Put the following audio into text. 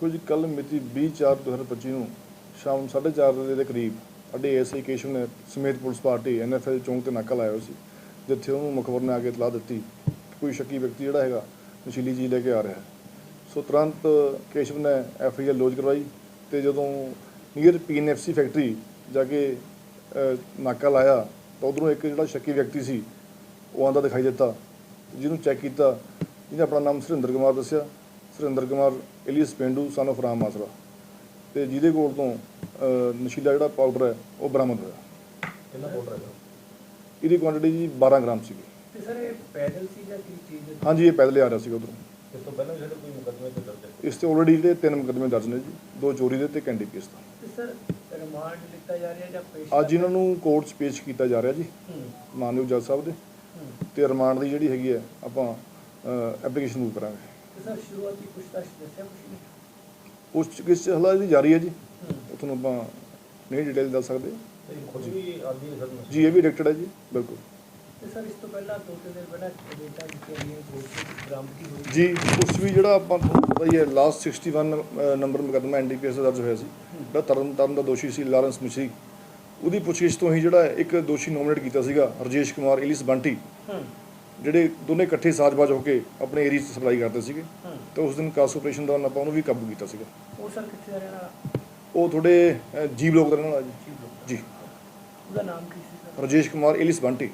ਦੇਖੋ ਜੀ ਕੱਲ ਮਿਤੀ 20/4/2025 ਨੂੰ ਸ਼ਾਮ 4:30 ਵਜੇ ਦੇ ਕਰੀਬ ਅੱਡੇ ਐਸਆਈ ਕੇਸ਼ਵ ਨੇ ਸਮੇਤ ਪੁਲਿਸ ਪਾਰਟੀ ਐਨਐਫਐਲ ਚੌਂਕ ਤੇ ਨਾਕਾ ਲਾਇਆ ਹੋਇਆ ਸੀ, ਜਿੱਥੇ ਉਹਨੂੰ ਮੁਖਬਰ ਨੇ ਆ ਕੇ ਇਤਲਾਹ ਦਿੱਤੀ ਕੋਈ ਸ਼ੱਕੀ ਵਿਅਕਤੀ ਜਿਹੜਾ ਹੈਗਾ ਨਸ਼ੀਲੀ ਚੀਜ਼ ਲੈ ਕੇ ਆ ਰਿਹਾ ਹੈ। ਸੋ ਤੁਰੰਤ ਕੇਸ਼ਵ ਨੇ ਐਫਆਈਆਰ ਲੌਜ ਕਰਵਾਈ ਤੇ ਜਦੋਂ ਨੀਅਰ ਪੀਐਨਐਫਸੀ ਫੈਕਟਰੀ ਜਾ ਕੇ ਨਾਕਾ ਲਾਇਆ ਤਾਂ ਉਧਰੋਂ ਇੱਕ ਜਿਹੜਾ ਸ਼ੱਕੀ ਵਿਅਕਤੀ ਸੀ ਉਹ ਆਂਦਾ ਦਿਖਾਈ ਦਿੱਤਾ, ਜਿਹਨੂੰ ਚੈੱਕ ਕੀਤਾ, ਜਿਹਨੇ ਆਪਣਾ ਨਾਮ ਸੁਰਿੰਦਰ ਕੁਮਾਰ ਦੱਸਿਆ। Surinder Kumar alias Pindu son of Ram Asra ਤੇ ਜਿਹਦੇ ਕੋਲ ਤੋਂ ਨਸ਼ੀਲਾ ਜਿਹੜਾ ਪਾਊਡਰ ਹੈ ਉਹ ਬਰਾਮਦ ਹੋਇਆ। ਕਿੰਨਾ ਪਾਊਡਰ ਹੈਗਾ? ਇਹਦੀ ਕੁਆਂਟੀਟੀ ਜੀ 12 ਗ੍ਰਾਮ ਸੀਗੀ। ਤੇ ਸਰ ਇਹ ਪੈਦਲ ਸੀ ਜਾਂ ਕੀ ਚੀਜ਼ ਹਾਂਜੀ ਇਹ ਪੈਦਲੇ ਆ ਰਿਹਾ ਸੀ ਉਧਰੋਂ। ਇਸ ਤੋਂ ਪਹਿਲਾਂ ਸਾਡੇ ਕੋਈ ਮੁਕੱਦਮੇ ਤੇ ਦਰਜ ਹੈ? ਇਸ ਤੇ ਆਲਰੇਡੀ ਜਿਹੜੇ ਤਿੰਨ ਮੁਕੱਦਮੇ ਦਰਜ ਨੇ ਜੀ ਦੋ ਚੋਰੀ ਦੇ ਤੇ ਕੈਂਡੀ ਕੇਸ ਦਾ। ਤੇ ਸਰ ਰਿਮਾਂਡ ਲਿੱਤਾ ਜਾ ਰਿਹਾ ਜਾਂ ਪੇਸ਼ ਅੱਜ ਇਹਨਾਂ ਨੂੰ ਕੋਰਟ 'ਚ ਪੇਸ਼ ਕੀਤਾ ਜਾ ਰਿਹਾ ਜੀ ਹੂੰ, ਮਾਨਯੋਗ ਜੱਜ ਸਾਹਿਬ ਦੇ। ਹੂੰ। ਤੇ ਰਿਮਾਂਡ ਦੀ ਜਿਹੜੀ ਹੈਗੀ ਹੈ ਆਪਾਂ ਐਪਲੀਕੇਸ਼ਨ ਮੂਵ ਕਰਾਂਗੇ। ਸਰ ਸ਼ੁਰੂਆਤੀ ਪੁੱਛਤਾਛ ਦੱਸਿਆ ਕਿਸ ਹਲਾ ਦੀ ਜਾਰੀ ਹੈ ਜੀ। ਉਹ ਤੁਹਾਨੂੰ ਆਪਾਂ ਨਹੀਂ ਡਿਟੇਲ ਦੱਸ ਸਕਦੇ। ਵੀ ਸਰ? ਜੀ ਇਹ ਵੀ ਐਡਿਕਟਡ ਹੈ ਜੀ ਬਿਲਕੁਲ। ਤੇ ਸਰ ਇਸ ਤੋਂ ਪਹਿਲਾਂ ਦੋ ਤਿੰਨ ਦਿਨ ਪਹਿਲਾਂ ਡੇਟਾ ਦਿੱਤੀਆਂ ਗਈਆਂ ਕੋਰਟ ਬਰਾਮਦਗੀ ਹੋਈ। ਜੀ ਉਸ ਵੀ ਜਿਹੜਾ ਆਪਾਂ ਪਤਾ ਹੀ ਹੈ ਲਾਸਟ 61 ਅ, ਨੰਬਰ ਮੁਕੱਦਮਾ ਐਨਡੀਪੀਐਸ ਦਾ ਦਰਜ ਹੋਇਆ ਸੀ। ਜਿਹੜਾ ਤਰਨ ਤਾਰਨ ਦਾ ਦੋਸ਼ੀ ਸੀ ਲਾਰੈਂਸ ਮਿਸ਼ਰੀ। ਉਹਦੀ ਪੁੱਛਗਿੱਛ ਤੋਂ ਹੀ ਜਿਹੜਾ ਇੱਕ ਦੋਸ਼ੀ ਨੋਮੀਨੇਟ ਕੀਤਾ ਸੀਗਾ ਰਜੇਸ਼ ਕੁਮਾਰ ਇਲਿਸ ਬੰਟੀ। ਹੂੰ। ਜਿਹੜੇ ਦੋਨੇ ਇਕੱਠੇ ਸਾਜ਼ਬਾਜ਼ ਹੋ ਕੇ ਆਪਣੇ ਏਰੀਆ 'ਚ ਸਪਲਾਈ ਕਰਦੇ ਸੀਗੇ ਤੇ ਉਸ ਦਿਨ ਕਾਸ ਆਪਰੇਸ਼ਨ ਦੌਰਾਨ ਆਪਾਂ ਉਹਨੂੰ ਵੀ ਕਾਬੂ ਕੀਤਾ ਸੀਗਾ। ਉਹ ਸਰ ਕਿੱਥੇ ਦਾ ਰਹਿਣ ਵਾਲਾ? ਉਹ ਤੁਹਾਡੇ ਅ, ਜੀ ਬਲੋਕ ਦਾ ਰਹਿਣ ਵਾਲਾ ਜੀ। ਲੋਕ ਜੀ। ਉਹਦਾ ਨਾਮ ਕੀ ਸੀ ਸਰ? ਰਜੇਸ਼ ਕੁਮਾਰ ਇਲਿਸ ਬੰਟੀ